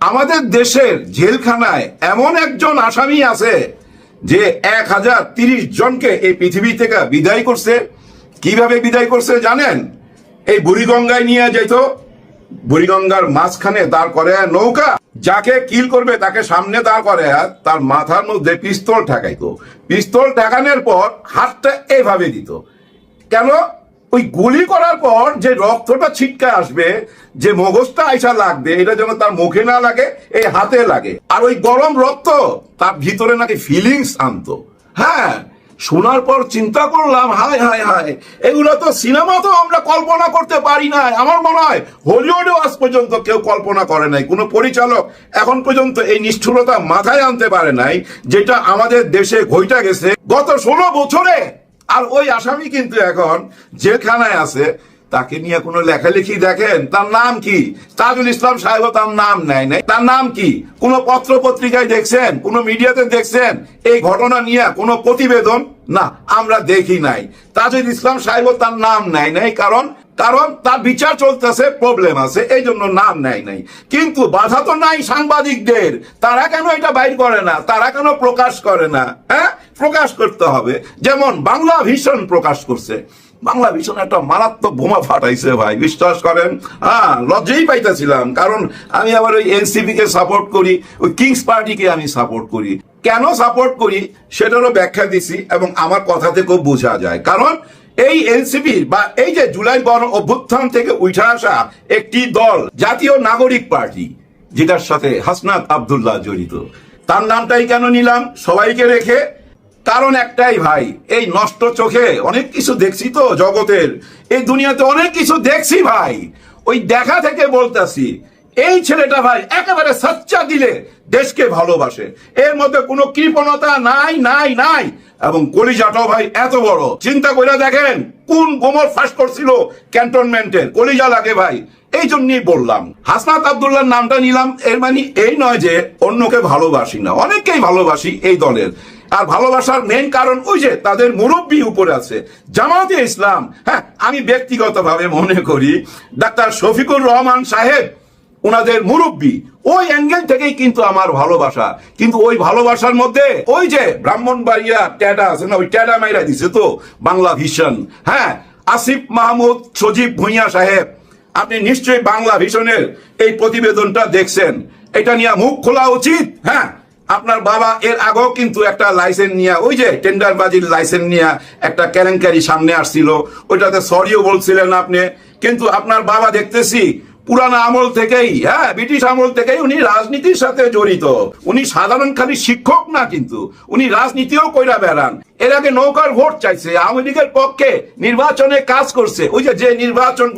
আমাদের দেশের জেলখানায় এমন একজন আসামি আছে যে এক হাজার তিরিশ জনকে এই পৃথিবী থেকে বিদায় করছে। কীভাবে বিদায় করছে জানেন? এই বুড়িগঙ্গায় নিয়ে যেত। বুড়িগঙ্গার মাঝখানে দাঁড় করে নৌকা। যাকে কিল করবে তাকে সামনে দাঁড় করে তার মাথার মধ্যে পিস্তল ঠেকাইতো। পিস্তল ঠেকানোর পর হাতটা এইভাবে দিত। কেন? ওই গুলি করার পর যে রক্তটা ছিটকে আসবে, যে মগজটা আইসা লাগবে, এটা যেন তার মুখে না লাগে এই হাতে লাগে। আর ওই গরম রক্ত, তার ভিতরে নাকি ফিলিংস আনতো। হ্যাঁ শোনার পর চিন্তা করলাম, হায় হায় হায়, এগুলো তো সিনেমাতেও আমরা কল্পনা করতে পারি না আমার মনে হয় হলিউডেও আজ পর্যন্ত কেউ কল্পনা করে নাই। কোনো পরিচালক এখন পর্যন্ত এই নিষ্ঠুরতা মাথায় আনতে পারে নাই, যেটা আমাদের দেশে ঘইটা গেছে। গত ষোলো বছরে আর ওই আসামি কিন্তু এখন জেলখানায় আছে। তাকে নিয়ে কোনো লেখালেখি দেখেন? তার নাম কি? তাজুল ইসলাম সাহেব তার নাম নেয় নাই। তার নাম কি? কোন পত্র পত্রিকায় দেখছেন? কোন মিডিয়াতে দেখছেন? এই ঘটনা নিয়ে কোনো প্রতিবেদন? না, আমরা দেখি নাই। তাজুল ইসলাম সাহেব তার নাম নেয় নাই কারণ কারণ তার বিচার চলতেছে প্রবলেম আছে, এই জন্য নাম নেয় নাই। কিন্তু বাধা তো নাই সাংবাদিকদের। তারা কেন এটা বাইর করে না? তারা কেন প্রকাশ করে না? হ্যাঁ? প্রকাশ করতে হবে। যেমন বাংলা ভীষণ প্রকাশ করছে। বাংলা ভীষণ একটা মারাত্মক বোমা ফাটাইছে ভাই, বিশ্বাস করেন? হ্যাঁ লজ্জাই পাইতেছিলাম, কারণ আমি আবার ওই এনসিপি কে সাপোর্ট করি, ওই কিংস পার্টিকে আমি সাপোর্ট করি। কেন সাপোর্ট করি? সেটারও ব্যাখ্যা দিছি এবং আমার কথা থেকেও বোঝা যায়। কারণ এই এনসিপি বা এই যে জুলাই গণ অভ্যুত্থান থেকে উঠে আসা একটি দল, জাতীয় নাগরিক পার্টি, যেটার সাথে হাসনাত আবদুল্লাহ জড়িত, তার নামটাই কেন নিলাম? সবাইকে রেখে কারণ একটাই ভাই, এই নষ্ট চোখে অনেক কিছু দেখছি তো জগতের। এই দুনিয়াতে অনেক কিছু দেখছি ভাই। ওই দেখা থেকে বলতাছি, এই ছেলেটা ভাই একেবারে সচ্চা দিলে দেশকে ভালোবাসে। এর মধ্যে কোনো কৃপণতা নাই নাই নাই। এবং কলিজাটাও ভাই এত বড়। চিন্তা করে দেখেন, কোন গোমর ফাঁস করছিল ক্যান্টনমেন্টের। কলিজা লাগে ভাই। এই জন্যই বললাম। হাসনাত আবদুল্লাহর নামটা নিলাম। এর মানে এই নয় যে, অন্যকে ভালোবাসি না। অনেককেই ভালোবাসি এই দলের। আর ভালোবাসার মেন কারণ ওই যে তাদের মুরব্বী উপরে আছে। জামাতে ইসলাম হ্যাঁ আমি ব্যক্তিগতভাবে মনে করি, ডাক্তার শফিকুর রহমান সাহেব ওনাদের মুরব্বী, ওই অ্যাঙ্গেল থেকেই কিন্তু আমার ভালোবাসা। কিন্তু ওই ভালোবাসার মধ্যে ওই যে ব্রাহ্মণবাড়িয়া ট্যাডা আছে না, ওই ট্যাডা মাইরা দিছে তো, বাংলা ভিশন হ্যাঁ আসিফ মাহমুদ সজীব ভুঁইয়া সাহেব, আপনি নিশ্চয়ই বাংলা ভিশনের এই প্রতিবেদনটা দেখছেন। এটা নিয়ে মুখ খোলা উচিত হ্যাঁ। আপনার বাবা এর আগেও কিন্তু একটা লাইসেন্স নিয়ে, ওই যে টেন্ডারবাজির লাইসেন্স নিয়ে একটা কেলেঙ্কারি সামনে আসছিল। ওইটাতে সরিও বলছিলেন আপনি। কিন্তু আপনার বাবা দেখতেছি, পুরানা আমল থেকেই হ্যাঁ ব্রিটিশ আমল থেকেই উনি রাজনীতির সাথে জড়িত। উনি সাধারণ খালি শিক্ষক না কিন্তু, উনি রাজনীতিও কইরা বেড়ান। এর আগে নৌকার ভোট চাইছে, আওয়ামী লীগের পক্ষে নির্বাচনে কাজ করছে। ওই যে নির্বাচন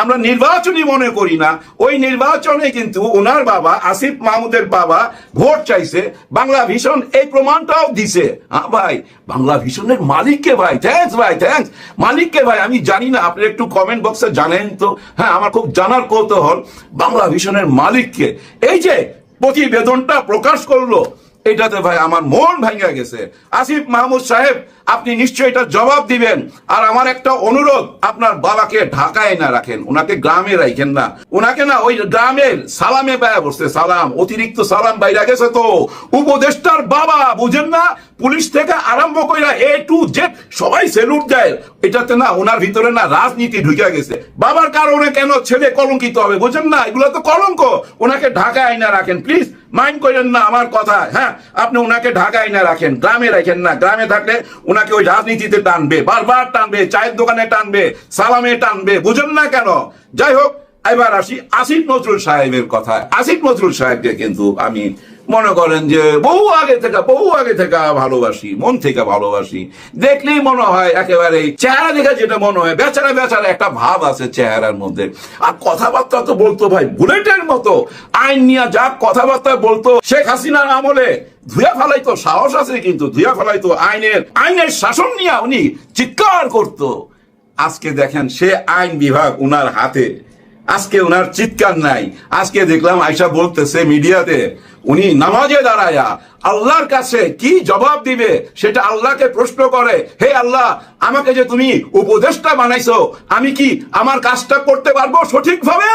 আমরা নির্বাচনই মনে করি না, ওই নির্বাচনে কিন্তু ওনার বাবা, আসিফ মাহমুদের বাবা ভোট চাইছে। বাংলা ভীষণ এই প্রমাণটাও দিছে। হ্যাঁ ভাই, বাংলা ভীষণের মালিককে ভাই থ্যাংকস ভাই থ্যাংকস মালিককে ভাই, আমি জানি না আপনি একটু কমেন্ট বক্সে জানেন তো। হ্যাঁ আমার খুব জানার কৌতূহল বাংলা ভীষণের মালিককে। এই যে প্রতিবেদনটা প্রকাশ করল এটাতে ভাই আমার মন ভাঙা গেছে। আসিফ মাহমুদ সাহেব, আপনি নিশ্চয়ই এটা জবাব দিবেন। আর আমার একটা অনুরোধ, আপনার বাবাকে ঢাকায় না রাখেন ওনাকে গ্রামে রাখেন না। ওনাকে না ওই গ্রামের সালামে পায়া বসছে, সালাম, অতিরিক্ত সালাম বাইরে গেছে তো। উপদেষ্টার বাবা, বুঝেন না পুলিশ থেকে আরম্ভ কইরা এ টু জেড সবাই সেলুট দেয়। এটাতে না ওনার ভিতরে না রাজনীতি ঢুকে গেছে। বাবার কারণে কেন ছেলে কলঙ্কিত হবে বুঝেন না? এগুলো তো কলঙ্ক। ওনাকে ঢাকা আইনা রাখেন প্লিজ মাইন্ড করেন না আমার কথা। হ্যাঁ আপনি ওনাকে ঢাকা আইনা রাখেন, গ্রামে রাখেন না। গ্রামে থাকলে ওনাকে ওই রাজনীতিতে টানবে, বারবার টানবে, চায়ের দোকানে টানবে, সালামে টানবে, বুঝেন না কেন? যাই হোক, এবার আসি আসিফ নজরুল সাহেবের কথা আসিফ নজরুল সাহেবকে কিন্তু আমি মনে করেন যে বহু আগে থেকে, বহু আগে থেকে ভালোবাসি, মন থেকে ভালোবাসি। দেখলেই মনে হয় একেবারে চেহারা দেখে যেটা মনে হয়, বেচারা বেচারা একটা ভাব আছে চেহারার মধ্যে। আর কথাবার্তা তো বলতো ভাই, বুলেটের মতো। আইন নিয়ে যা কথাবার্তা বলতো শেখ হাসিনার আমলে, ধুয়া ফেলাইতো, সাহস আছে কিন্তু, ধুয়া ফেলাইতো আইনের আইনের শাসন নিয়ে উনি চিৎকার করতো। আজকে দেখেন সে আইন বিভাগ উনার হাতে। আজকে ওনার চিৎকার নাই। আজকে দেখলাম আয়সা বলতেছে মিডিয়াতে উনি নামাজে দাঁড়ায়া আল্লাহর কাছে কি জবাব দিবে সেটা আল্লাহকে প্রশ্ন করে, হে আল্লাহ, আমাকে যে তুমি উপদেষ্টা বানাইছো, আমি কি আমার কাজটা করতে পারব সঠিকভাবে?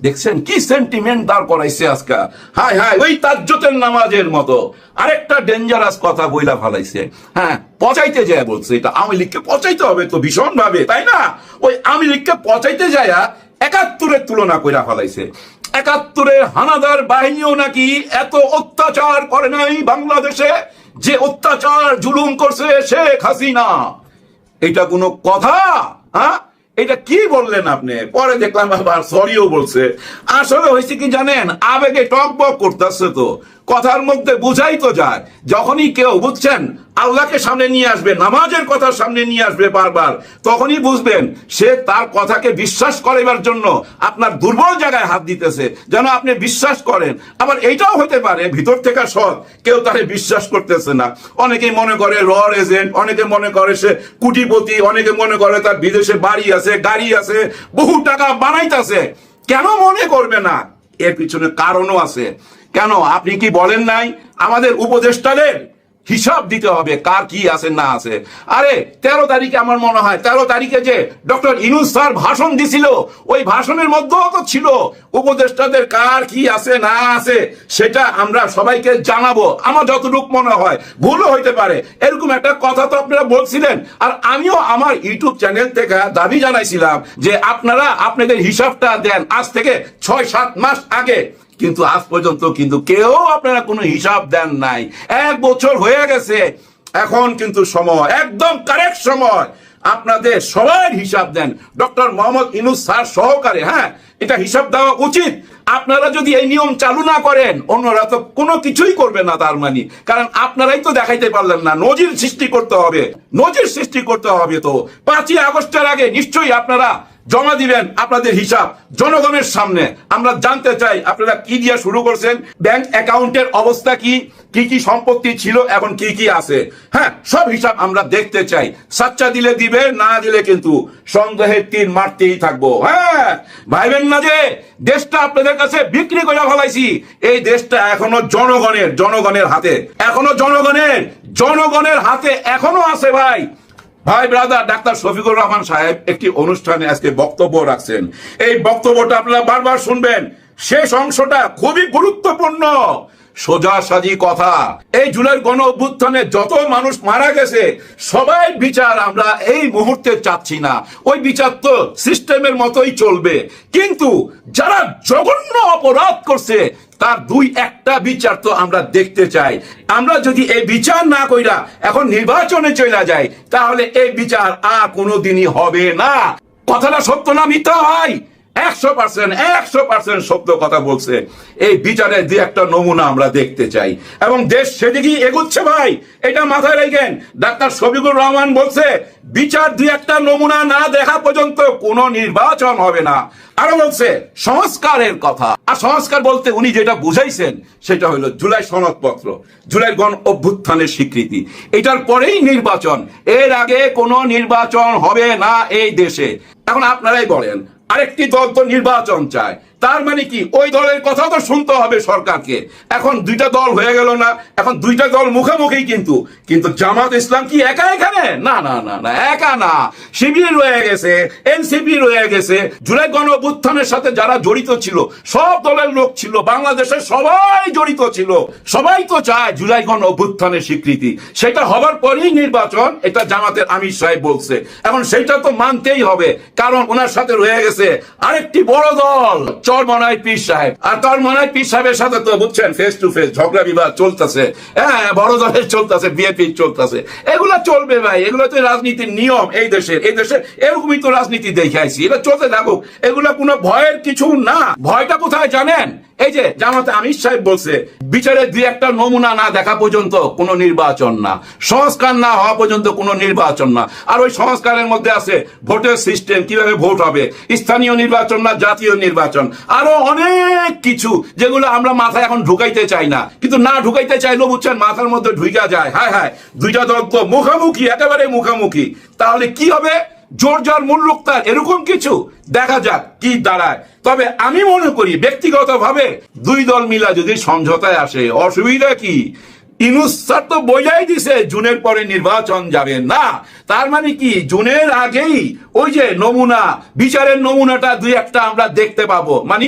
দেখছেন কি সেন্টিমেন্ট দাঁড় করাইছে আজকে। হ্যাঁ হ্যাঁ ওই তাজ্জতের নামাজের মতো। আরেকটা ডেঞ্জারাস কথা বইলা ফালাইছে। হ্যাঁ পচাইতে যায় বলছে এটা। আওয়ামী লীগকে পচাইতে হবে তো ভীষণ ভাবে তাই না? ওই আওয়ামী লীগকে পচাইতে যায় একাত্তরের তুলনা কইরা ফেলাইছে। একাত্তরের হানাদার বাহিনীও নাকি এত অত্যাচার করে নাই বাংলাদেশে যে অত্যাচার জুলুম করছে শেখ হাসিনা। এটা কোনো কথা? হ্যাঁ? এটা কি বললেন আপনি? পরে দেখলাম আবার সরিও বলছে। আসলে হয়েছে কি জানেন? আবেগে টক বক করতেছে তো। কথার মধ্যে বুঝাই তো যায়। যখনই কেউ বুঝছেন আল্লাহকে সামনে নিয়ে আসবে, নামাজের কথা সামনে নিয়ে আসবে বারবার। তখনই বুঝবেন, সে তার কথাকে বিশ্বাস করাইবার জন্য আপনার দুর্বল জায়গায় হাত দিতেছে, যেন আপনি বিশ্বাস করেন। আবার এইটাও হতে পারে, ভিতর থেকে সৎ, কেউ তারে বিশ্বাস করতেছে না। অনেকে মনে করে রর এজেন্ট, অনেকে মনে করে সে কুটিপতি, অনেকে মনে করে তার বিদেশে বাড়ি আছে, গাড়ি আছে, বহু টাকা বানাইতেছে। কেন মনে করবে না? এর পিছনে কারণও আছে। কেন, আপনি কি বলেন নাই? আমাদের উপদেষ্টাদের হিসাব দিতে হবে কার কি আছে না আছে। আরে, তেরো তারিখে আমার মনে হয়, তেরো তারিখে যে ডক্টর ইনুস স্যার ভাষণ দিছিল, ওই ভাষণের মধ্যেও তো ছিল, উপদেষ্টাদের কার কি আছে না আছে, সেটা আমরা সবাইকে জানাব। আমার যতটুকু মনে হয় ভুলও হইতে পারে। এরকম একটা কথা তো আপনারা বলছিলেন, আর আমিও আমার ইউটিউব চ্যানেল থেকে দাবি জানাইছিলাম যে আপনারা আপনাদের হিসাবটা দেন আজ থেকে ছয় সাত মাস আগে। কিন্তু আজ পর্যন্ত কিন্তু কেউ আপনারা কোনো হিসাব দেন নাই। এক বছর হয়ে গেছে, এখন কিন্তু সময়, একদম কারেক্ট সময়। আপনাদের সবার হিসাব দেন। ডক্টর মোহাম্মদ ইনুস স্যার সহকারে হ্যাঁ এটা হিসাব দেওয়া উচিত। আপনারা যদি এই নিয়ম চালু না করেন, অন্যরা তো কোনো কিছুই করবে না তার মানে। কারণ আপনারাই তো দেখাইতে পারলেন না, নজির সৃষ্টি করতে হবে। নজির সৃষ্টি করতে হবে তো। পাঁচই আগস্টের আগে নিশ্চয়ই আপনারা জমা দিবেন আপনাদের হিসাব জনগণের সামনে। আমরা জানতে চাই, আপনারা কি দিয়ে শুরু করছেন? ব্যাংক অ্যাকাউন্টের অবস্থা কি? কি কি সম্পত্তি ছিল? এখন কি কি আছে? হ্যাঁ সব হিসাব আমরা দেখতে চাই। সাচ্চা দিলে দিবে, না দিলে কিন্তু সন্দেহের তীর মারতেই থাকব। হ্যাঁ ভাইবেন না যে, দেশটা আপনাদের কাছে বিক্রি করে ফেলাইছি। এই দেশটা এখনও জনগণের জনগণের হাতে। এখনও জনগণের জনগণের হাতে এখনও আছে ভাই। ভাই ব্রাদার ডাক্তার শফিকুর রহমান সাহেব একটি অনুষ্ঠানে আজকে বক্তব্য রাখছেন। এই বক্তব্যটা আপনারা বারবার শুনবেন। শেষ অংশটা খুবই গুরুত্বপূর্ণ। সোজা সাজি কথা। এই জুলাই গণ অভ্যুত্থানে যত মানুষ মারা গেছে, সবাই বিচার আমরা এই মুহূর্তে চাচ্ছি না। ওই বিচার তো সিস্টেমের মতোই চলবে। কিন্তু যারা জঘন্য অপরাধ করছে, তার দুই একটা বিচার তো আমরা দেখতে চাই। আমরা যদি এই বিচার না কইরা এখন নির্বাচনে চলে যাই, তাহলে এই বিচার আর কোনোদিনই হবে না। কথাটা সত্য না মিথ্যা ভাই একশো পার্সেন্ট একশো পার্সেন্ট সত্য কথা বলছে। এই বিচারের দুই একটা নমুনা আমরা দেখতে চাই। এবং দেশ এগুচ্ছে ভাই, এটা মাথায় রেখেন। ডাক্তার শফিকুর রহমান বলছে, বিচার দুই একটা নমুনা না দেখা পর্যন্ত নির্বাচন হবে না। আরও বলছে, সংস্কারের কথা। আর সংস্কার বলতে উনি যেটা বুঝাইছেন, সেটা হলো জুলাই সনদপত্র, জুলাই গণ অভ্যুত্থানের স্বীকৃতি। এটার পরেই নির্বাচন। এর আগে কোনো নির্বাচন হবে না এই দেশে। এখন আপনারাই বলেন আরেকটি দল তো নির্বাচন চায়। তার মানে কি? ওই দলের কথা তো শুনতে হবে সরকারকে। এখন দুইটা দল হয়ে গেল না, এখন দুইটা দল মুখোমুখি কিন্তু। কিন্তু জামাত ইসলাম কি একা এখানে? না না না না, একা না। শিবির রয়ে গেছে, এনসিপি রয়ে গেছে। জুলাই গণ অভ্যুত্থানের সাথে যারা জড়িত ছিল, সব দলের লোক ছিল, বাংলাদেশের সবাই জড়িত ছিল। সবাই তো চায় জুলাই গণ অভ্যুত্থানের স্বীকৃতি। সেটা হবার পরেই নির্বাচন, এটা জামাতের আমির সাহেব বলছে। এখন সেটা তো মানতেই হবে, কারণ ওনার সাথে রয়ে গেছে আরেকটি বড় দল চরমনাই পীর সাহেব। আর চরমনাই পীর সাহেবের সাথে তো বুঝছেন ফেস টু ফেস ঝগড়া বিবাদ চলতেছে। হ্যাঁ বড় দলের চলতেছে বিএপি চলতেছে। এগুলো চলবে ভাই, এগুলো তো রাজনীতির নিয়ম এই দেশের, এই দেশে এরকমই তো রাজনীতি দেখে আইছি। এটা চলতে থাকুক, এগুলো কোনো ভয়ের কিছু না। ভয়টা কোথায় জানেন? এই যে জামাতে আমির সাহেব বলছে বিচারের দুই একটা নমুনা না দেখা পর্যন্ত কোনো নির্বাচন না। সংস্কার না হওয়া পর্যন্ত কোনো নির্বাচন না। আর ওই সংস্কারের মধ্যে আছে ভোটের সিস্টেম কীভাবে ভোট হবে? স্থানীয় নির্বাচন না জাতীয় নির্বাচন? আরও অনেক কিছু যেগুলো আমরা মাথায় এখন ঢুকাইতে চাই না। কিন্তু না ঢুকাইতে চাইলেও বুঝছেন, মাথার মধ্যে ঢুইকা যায়। হায় হায় দুইটা তো মুখামুখি, একেবারে মুখামুখি। তাহলে কি হবে? জোর যার মূল্যক তার এরকম কিছু? দেখা যাক কি দাঁড়ায়। তবে আমি মনে করি, ব্যক্তিগতভাবে দুই দল মিলা যদি সমঝোতায় আসে, অসুবিধা কি? ইনুস স্যার তো বোঝাই দিছে, জুনের পরে নির্বাচন যাবে। না, তার মানে কি? জুনের আগেই ওই যে নমুনা, বিচারের নমুনাটা দুই একটা আমরা দেখতে পাবো। মানে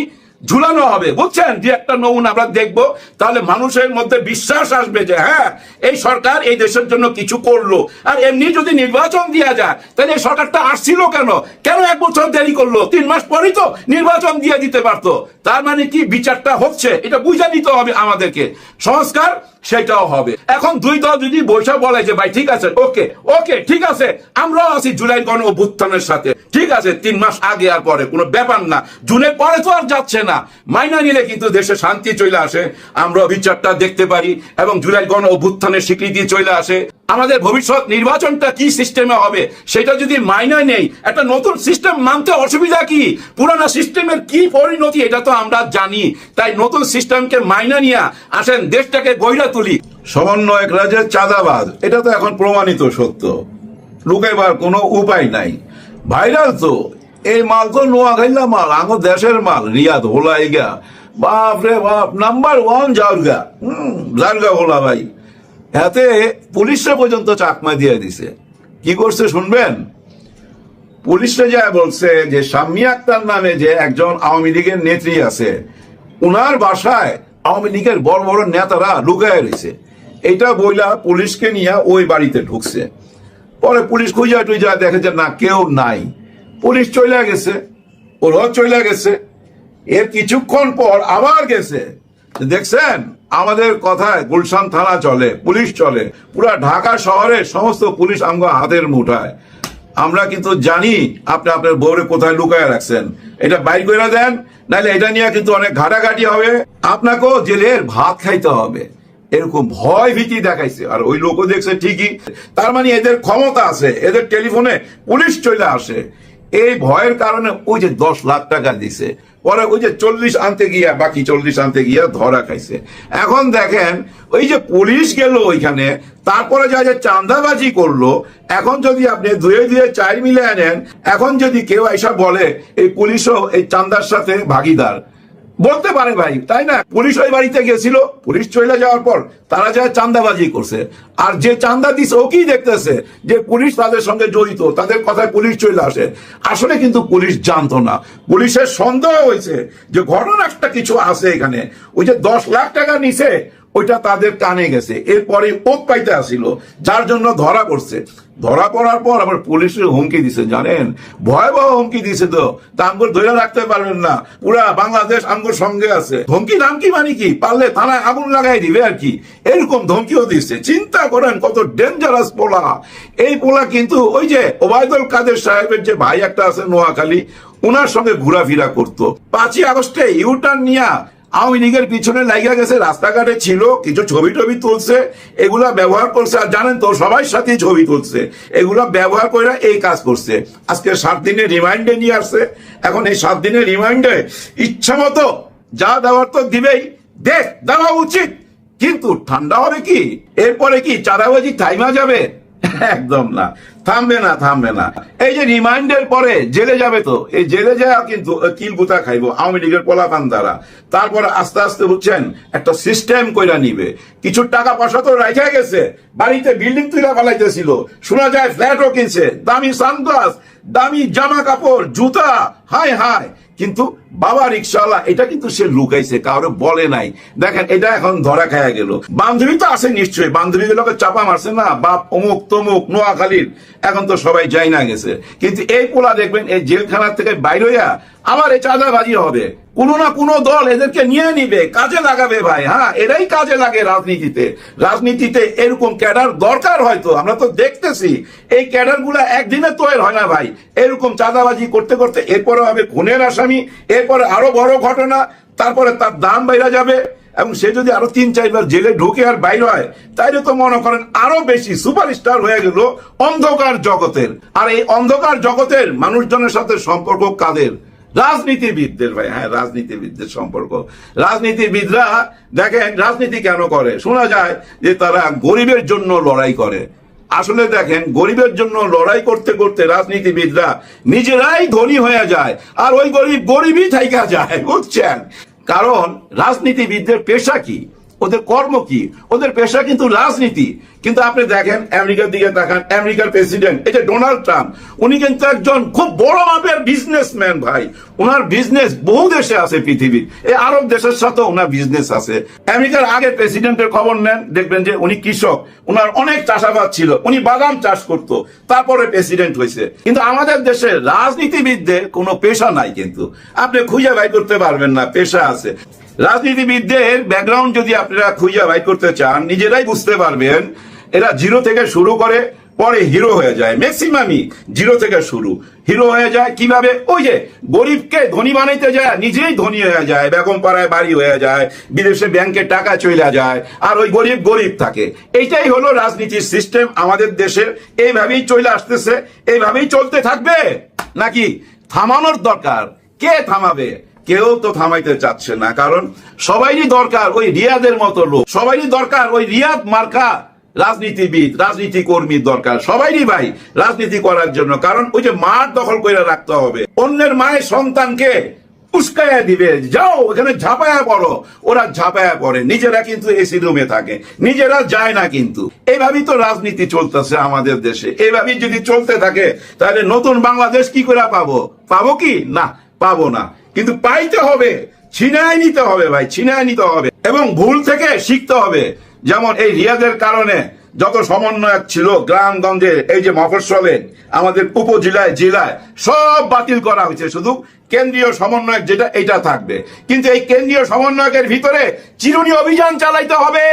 ঝুলানো হবে, বুঝছেন? যে একটা নমুনা আমরা দেখব, তাহলে মানুষের মধ্যে বিশ্বাস আসবে যে হ্যাঁ এই সরকার এই দেশের জন্য কিছু করল। আর এমনি যদি নির্বাচন দেওয়া যায়, তাহলে এই সরকারটা আসছিল কেন? কেন এক বছর দেরি করল? তিন মাস পরেই তো নির্বাচন দিয়ে দিতে পারতো। তার মানে কি? বিচারটা হচ্ছে, এটা বুঝে নিতে হবে আমাদেরকে। সংস্কার সেটাও হবে। এখন দুই দল যদি বৈশা বলে যে, ভাই, ঠিক আছে, ওকে ওকে, ঠিক আছে, আমরাও আছি জুলাই গণ অভ্যুত্থানের সাথে, ঠিক আছে, তিন মাস আগে আর পরে, কোনো ব্যাপার না। জুনের পরে তো আর যাচ্ছে না। মাইনা নিলে কিন্তু দেশে শান্তি চলে আসে। আমরা বিচারটা দেখতে পারি এবং জুলাই গণ অভ্যুত্থানের স্বীকৃতি চলে আসে। আমাদের ভবিষ্যৎ নির্বাচনটা কি সিস্টেমে হবে, সেটা যদি মাইনা নেই, একটা নতুন সিস্টেম মানতে অসুবিধা কি? পুরানা সিস্টেমের কি পরিণতি, এটা তো আমরা জানি। তাই নতুন সিস্টেমকে মাইনা নিয়ে আসেন, দেশটাকে গইরা তুলি। সমন্বয়ক রাজের চাঁদাবাজ, এটা তো এখন প্রমাণিত সত্য। লুকাইবার কোনো উপায় নাই। ভাইরাল তো, এই মাল তো নোয়াখাইলা মাল আমার দেশের মাল, রিয়াদ হোলা ইগা। বাপ রে বাপ, নাম্বার ওয়ান জাউরগা হম জাউরগা হোলা ভাই। এতে পুলিশরা পর্যন্ত চাকমা দিয়ে দিছে। কি করছে শুনবেন? পুলিশরা যা বলছে যে শাম্মী আক্তার নামে যে একজন আওয়ামী লীগের নেত্রী আছে, উনার বাসায় আওয়ামী লীগের বড় বড় নেতারা লুকায় রয়েছে এটা বইলা পুলিশকে নিয়ে ওই বাড়িতে ঢুকছে। পরে পুলিশ খুঁজা টুইজা দেখে যে না, কেউ নাই। পুলিশ চলে গেছে, ওরাও চলে গেছে। এর কিছুক্ষণ পর আবার গেছে। দেখছেন, আমাদের কথায় গুলশান থানা চলে, পুলিশ চলে, পুরা ঢাকা শহরে সমস্ত পুলিশ আমগো হাতের মুঠায়। আমরা কিন্তু জানি আপনি আপনার বউরে কোথায় লুকায় রাখছেন। এটা বাইর করে দেন নাহলে এটা নিয়ে কিন্তু অনেক ঘাটাঘাটি হবে। আপনাকেও জেলের ভাত খাইতে হবে। এরকম ভয় ভীতি দেখাইছে। আর ওই লোকও দেখছে ঠিকই। তার মানে এদের ক্ষমতা আছে। এদের টেলিফোনে পুলিশ চলে আসে। এই ভয়ের কারণে ওই যে দশ লাখ টাকা দিছে পরে ওই যে চল্লিশ আনতে গিয়া, বাকি চল্লিশ আনতে গিয়া ধরা খাইছে। এখন দেখেন, ওই যে পুলিশ গেল ওইখানে, তারপরে যা যে চান্দাবাজি করল, এখন যদি আপনি ধুয়ে ধুয়ে চার মিলে আনেন, এখন যদি কেউ এসব বলে, এই পুলিশও এই চান্দার সাথে ভাগিদার বলতে পারে ভাই, তাই না? পুলিশ ওই বাড়িতে গেছিল, পুলিশ চলে যাওয়ার পর তারা যা চান্দাবাজি করছে, আর যে চান্দা দিছে ও কি দেখতেছে যে পুলিশ তাদের সঙ্গে জড়িত, তাদের কথায় পুলিশ চলে আসে। আসলে কিন্তু পুলিশ জানতো না। পুলিশের সন্দেহ হয়েছে যে ঘটনা একটা কিছু আছে এখানে। ওই যে দশ লাখ টাকা নিছে ওইটা তাদের কানে গেছে। এরপরে ওক পাইতে আসিল, যার জন্য ধরা পড়ছে। ধরা পড়ার পর আবার পুলিশের হুমকি দিছে, জানেন? ভয়াবহ হুমকি দিছে তো। আমগুলো ধরে রাখতে পারবেন না। পুরা বাংলাদেশ আমগুর সঙ্গে আছে। ধমকি নাম কি মানে কি? পারলে থানায় আগুন লাগাই দিবে আর কি। এরকম ধমকিও দিচ্ছে চিন্তা করেন কত ডেঞ্জারাস পোলা। এই পোলা কিন্তু ওই যে ওবায়দুল কাদের সাহেবের যে ভাই একটা আছে নোয়াখালী ওনার সঙ্গে ঘোরাফেরা করতো। পাঁচই আগস্টে ইউটার্ন নিয়া আওয়ামী পিছনে লাগিয়া গেছে, রাস্তাঘাটে ছিল, কিছু ছবি টবি তুলছে, এগুলা ব্যবহার করছে। আর জানেন তো, সবাই সাথে ছবি তুলছে, এগুলা ব্যবহার করে এই কাজ করছে। আজকে সাত দিনের রিমাইন্ডে নিয়ে আসছে, এখন এই সাত দিনের রিমাইন্ডে ইচ্ছা মতো যা দেওয়ার তো দিবেই। দেখ, দেওয়া উচিত, কিন্তু ঠান্ডা হবে কি? এরপরে কি চাঁদাবাজি থাইমা যাবে? একদম না। থামবে না থামবে না। এই যে রিমাইন্ডের পরে জেলে যাবে তো, এই জেলে যাওয়া কিন্তু কিল গুতা খাইবো, আওয়ামী লীগের পোলাপান দ্বারা। তারপরে আস্তে আস্তে বুঝছেন, একটা সিস্টেম কইরা নিবে। কিছু টাকা পয়সা তো রাখা গেছে, বাড়িতে বিল্ডিং তুলে ফেলাইতেছিল শোনা যায় ফ্ল্যাটও কিনছে, দামি সানগ্লাস দামি জামা কাপড়, জুতা হাই হাই কিন্তু বাবা রিক্সাওয়ালা এটা কিন্তু সে লুকাইছে কারও বলে নাই। দেখেন, এটা এখন ধরা খায়া গেল। বান্ধবী তো আছে নিশ্চয়ই বান্ধবী গুলোকে চাপা মারছে না, বাপ অমুক তমুক, নোয়াখালীর। এখন তো সবাই যাই না গেছে। কিন্তু এই পোলা দেখবেন, এই জেলখানার থেকে বাইর আবার এই চাঁদাবাজি হবে। কোনো না কোনো দল এদেরকে নিয়ে নিবে, কাজে লাগাবে ভাই হ্যাঁ? এরাই কাজে লাগে রাজনীতিতে। রাজনীতিতে এরকম ক্যাডার দরকার হয়তো, আমরা তো দেখতেছি। এই ক্যাডারগুলা একদিনে তৈরি হয় না ভাই। এরকম চাঁদাবাজি করতে করতে এরপরে হবে খুনের আসামি, এরপরে আরও বড় ঘটনা, তারপরে তার দাম বাইরা যাবে, এবং সে যদি আরও তিন চারবার জেলে ঢুকে আর বাইর হয়, তাইলে তো মনে করেন আরও বেশি সুপারস্টার হয়ে গেল অন্ধকার জগতের। আর এই অন্ধকার জগতের মানুষজনের সাথে সম্পর্ক কাদের? রাজনীতিবিদদের ভাই হ্যাঁ রাজনীতিবিদদের সম্পর্ক। রাজনীতিবিদরা দেখেন, রাজনীতি কেন করে? শোনা যায় যে তারা গরিবের জন্য লড়াই করে। আসলে দেখেন, গরিবের জন্য লড়াই করতে করতে রাজনীতিবিদরা নিজেরাই ধনী হয়ে যায় আর ওই গরিব গরিবই থাইকা যায়, বুঝছেন? কারণ রাজনীতিবিদদের পেশা কি? ওদের কর্ম কি? ওদের পেশা কিন্তু রাজনীতি। কিন্তু আপনি দেখেন, আমেরিকার দিকে তাকান, আমেরিকার প্রেসিডেন্ট, এই যে ডোনাল্ড ট্রাম্প, উনি কিন্তু একজন খুব বড় মাপের বিজনেসম্যান ভাই। ওনার বিজনেস বহু দেশে আছে পৃথিবীর। এই আরব দেশের সাথে ওনার বিজনেস আছে। আমেরিকার আগের প্রেসিডেন্টের খবর নেন, দেখবেন যে উনি কৃষক। ওনার অনেক চাষাবাদ ছিল। উনি বাদাম চাষ করত। তারপরে প্রেসিডেন্ট হয়েছে। কিন্তু আমাদের দেশে রাজনীতিবিদদের কোনো পেশা নাই কিন্তু। আপনি খুঁজে বাই করতে পারবেন না, পেশা আছে। রাজনীতিবিদদের ব্যাকগ্রাউন্ড যদি আপনারা খুঁজে বাই করতে চান, নিজেরাই বুঝতে পারবেন, এরা জিরো থেকে শুরু করে পরে হিরো হয়ে যায়। ম্যাক্সিমামই জিরো থেকে শুরু। হিরো হয়ে যায় কীভাবে? ওই যে গরিবকে ধনী বানাইতে যায়, নিজেই ধনী হয়ে যায়, বেগম পাড়ায় বাড়ি হয়ে যায়, বিদেশে ব্যাংকে টাকা চলে যায়, আর ওই গরিব গরিব থাকে। এইটাই হলো রাজনীতির সিস্টেম আমাদের দেশের। এইভাবেই চলে আসতেছে, এইভাবেই চলতে থাকবে? নাকি থামানোর দরকার? কে থামাবে? কেউ তো থামাইতে চাচ্ছে না, কারণ সবাইরই দরকার ওই রিয়াদের মতো লোক। সবাইরই দরকার ওই রিয়াদ মার্কা রাজনীতিবিদ, রাজনীতি কর্মীর দরকার। সবাইরই ভাই, রাজনীতি করার জন্য, কারণ ওই যে মাঠ দখল করে রাখতে হবে। অন্যের মায়ের সন্তানকে উস্কায়া দিবে, যাও ওখানে ঝাঁপায়া পড়ো। ওরা ঝাঁপায়া পড়ে, নিজেরা কিন্তু এসি রুমে থাকে, নিজেরা যায় না কিন্তু। এইভাবেই তো রাজনীতি চলতেছে আমাদের দেশে। এইভাবেই যদি চলতে থাকে, তাহলে নতুন বাংলাদেশ কি করে পাবো? পাবো কি? না, পাবো না। কিন্তু পাইতে হবে, ছিনায় নিতে হবে ভাই, ছিনায় নিতে হবে এবং ভুল থেকে শিখতে হবে। যেমন এই রিয়াদের কারণে যত সমন্বয়ক ছিল গ্রামগঞ্জে এই যে মফস্বলে, আমাদের উপজেলায়, জেলায়, সব বাতিল করা হয়েছে। শুধু কেন্দ্রীয় সমন্বয়ক যেটা এটা থাকবে। কিন্তু এই কেন্দ্রীয় সমন্বয়কের ভিতরে চিরুনি অভিযান চালাইতে হবে।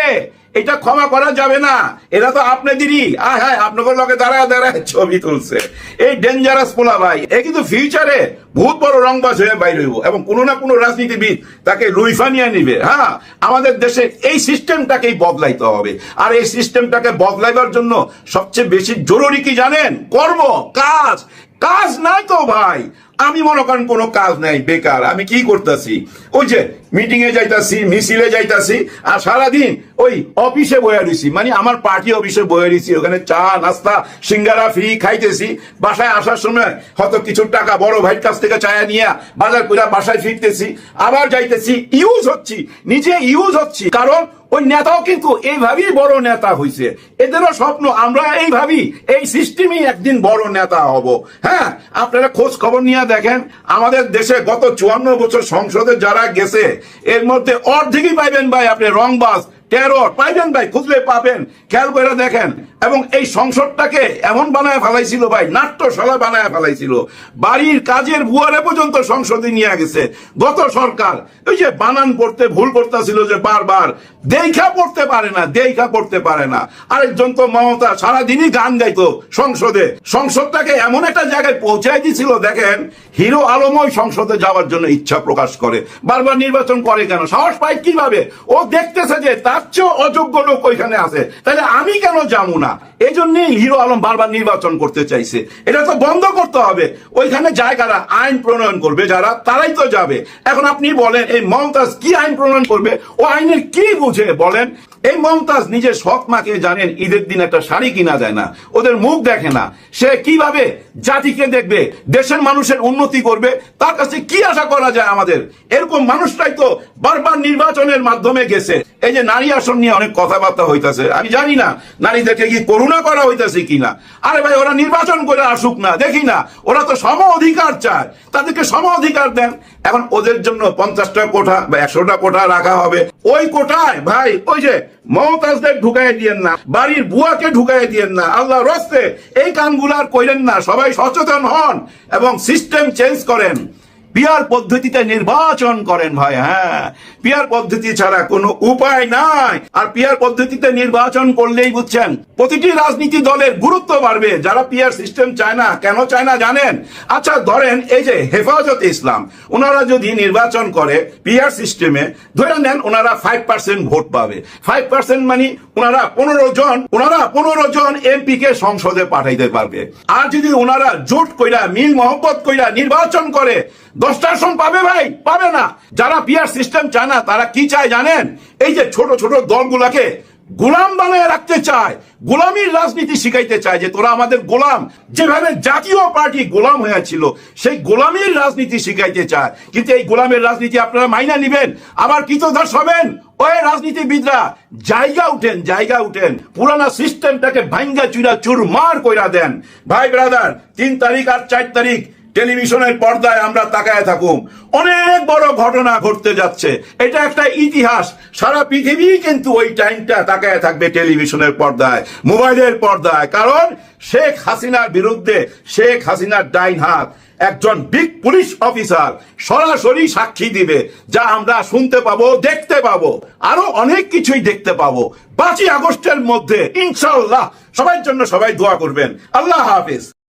এটা ক্ষমা করা যাবে না। এরা তো আপনাদেরই। আয় হ্যাঁ আপনাকে লগে দাঁড়ায় দাঁড়ায় ছবি তুলছে। এই ডেঞ্জারাস পোলা ভাই, এ কিন্তু ফিউচারে বহুত বড় রংবাজ হয়ে বাইর হইব এবং কোনো না কোনো রাজনীতিবিদ তাকে লুইফা নিয়ে নিবে হ্যাঁ? আমাদের দেশে এই সিস্টেমটাকেই বদলাইতে হবে। আর এই সিস্টেমটাকে বদলাইবার জন্য সবচেয়ে বেশি জরুরি কি জানেন? কর্ম, কাজ। কাজ নাই তো ভাই। আমি মনে করেন কোনো কাজ নাই, বেকার, আমি কি করতেছি? ওই যে মিটিং এ যাইতাছি, মিছিলে যাইতাছি, আর সারাদিন ওই অফিসে বয়ে রইছি। মানে আমার পার্টি অফিসে বয়ে রইছি, ওখানে চা, নাস্তা, সিঙ্গারা ফ্রি খাইতেছি। বাসায় আসার সময় হয়তো কিছু টাকা বড় ভাইয়ের কাছ থেকে চায়া নিয়ে বাজার করে বাসায় ফিরতেছি। আবার যাইতেছি ইউজ হচ্ছি, নিজে ইউজ হচ্ছি। কারণ ওই নেতাও কিন্তু এইভাবেই বড় নেতা হইছে। এদেরও স্বপ্ন, আমরা এইভাবেই, এই সিস্টেমই একদিন বড় নেতা হব। হ্যাঁ আপনারা খোঁজ খবর নিয়ে দেখেন, আমাদের দেশে গত চুয়ান্ন বছর সংসদে যারা গেছে, এর মধ্যে অর্ধেকই পাইবেন ভাই আপনি রংবাজ টেরর পাইবেন ভাই, খুঁজলে পাবেন। খেয়াল করে দেখেন। এবং এই সংসদটাকে এমন বানায় ফেলাইছিল ভাই নাট্যশালা বানায় ফেলাইছিল। বাড়ির কাজের বুয়ারে পর্যন্ত সংসদে নিয়ে গেছে। গত সরকার, ওই যে বানান পড়তে ভুল করতেছিল যে বারবার দেখা পড়তে পারে না দেখা পড়তে পারে না। আরেকজন তো মমতা, সারাদিনই গান গাইতো সংসদে। সংসদটাকে এমন একটা জায়গায় পৌঁছায় দিছিল, দেখেন, হিরো আলমই সংসদে যাওয়ার জন্য ইচ্ছা প্রকাশ করে। বারবার নির্বাচন করে কেন? সাহস পায় কীভাবে? ও দেখতেছে যে তার চেয়েও অযোগ্য লোক ওইখানে আছে। তাহলে আমি কেন যাব না? এই জন্যই হিরো আলম বারবার নির্বাচন করতে চাইছে। এটা তো বন্ধ করতে হবে। ওইখানে যায় কারা? আইন প্রণয়ন করবে যারা, তারাই তো যাবে। এখন আপনি বলেন, এই মমতাজ কি আইন প্রণয়ন করবে? ও আইনের কি বুঝে বলেন? এই মমতাজ নিজের শখ মাকে জানেন ঈদের দিন একটা শাড়ি কিনা যায় না। ওদের মুখ দেখে না। সে কীভাবে জাতিকে দেখবে, দেশের মানুষের উন্নতি করবে, তার কাছে কি আশা করা যায় আমাদের? এরকম মানুষটাই তো বারবার নির্বাচনের মাধ্যমে গেছে। এই যে নারী আসন নিয়ে অনেক কথাবার্তা হইতাছে। আমি জানি না নারীদেরকে কি করুণা করা হইতাছে কিনা। আরে ভাই, ওরা নির্বাচন করে আসুক না, দেখি না। ওরা তো সম অধিকার চায়। তাদেরকে সম অধিকার দেন। এখন ওদের জন্য পঞ্চাশটা কোঠা বা একশোটা কোঠা রাখা হবে। ওই কোঠায় ভাই, ওই যে মমতাজদের ঢুকাই দিয়েন না, বাড়ির বুয়াকে ঢুকাই দিয়েন না আল্লাহ রস্তে এই কামগুলার কইলেন না, সবাই সচেতন হন এবং সিস্টেম চেঞ্জ করেন। পিয়ার পদ্ধতিতে নির্বাচন করেন ভাই হ্যাঁ। পিয়ার পদ্ধতি ছাড়া কোনো উপায় নাই। আর পিয়ার পদ্ধতিতে নির্বাচন করলেই বুঝছেন, প্রতিটি রাজনীতি দলের গুরুত্ব বাড়বে। যারা পিয়ার সিস্টেম চায় না, কেন চায় না জানেন? আচ্ছা ধরেন এই যে হেফাজত ইসলাম, ওনারা যদি নির্বাচন করে পিয়ার সিস্টেমে ধরে নেন ওনারা ফাইভ পার্সেন্ট ভোট পাবে। ফাইভ পার্সেন্ট মানে ওনারা পনেরো জন, ওনারা পনেরো জন এমপি কে সংসদে পাঠাইতে পারবে। আর যদি ওনারা জোট কইরা, মিল মহব্বত কইরা নির্বাচন করে দশটা আসন পাবে ভাই, পাবে না। যারা পিয়ার সিস্টেম চায় না, তারা কি চায় জানেন? এই যে ছোট ছোট দলগুলাকে গোলাম বানায় রাখতে চায়, গোলামীর রাজনীতি শিখাইতে চায় যে তোরা আমাদের গোলাম। যেভাবে জাতীয় পার্টি গোলাম হয়েছিল, সেই গোলামীর রাজনীতি শিখাইতে চায়। কিন্তু এই গোলামের রাজনীতি আপনারা মাইনা নিবেন, আবার কৃতদাস হবেন? ওই রাজনীতিবিদরা, জায়গা উঠেন জায়গা উঠেন। পুরানা সিস্টেমটাকে ভাঙ্গা, চুরা, চুরমার কইরা দেন। ভাই ব্রাদার তিন তারিখ আর চার তারিখ টেলিভিশনের পর্দায় আমরা তাকায় থাকুম। অনেক বড় ঘটনা ঘটতে যাচ্ছে। এটা একটা ইতিহাস। সারা পৃথিবী কিন্তু ওই টাইমটা তাকায় থাকবে টেলিভিশনের পর্দায়, মোবাইলের পর্দায়। কারণ শেখ হাসিনার বিরুদ্ধে শেখ হাসিনার ডাইন হাত। একজন বিগ পুলিশ অফিসার সরাসরি সাক্ষী দিবে, যা আমরা শুনতে পাবো, দেখতে পাবো। আরও অনেক কিছুই দেখতে পাবো। পাঁচই আগস্টের মধ্যে ইনশাল্লাহ সবার জন্য সবাই দোয়া করবেন। আল্লাহ হাফিজ।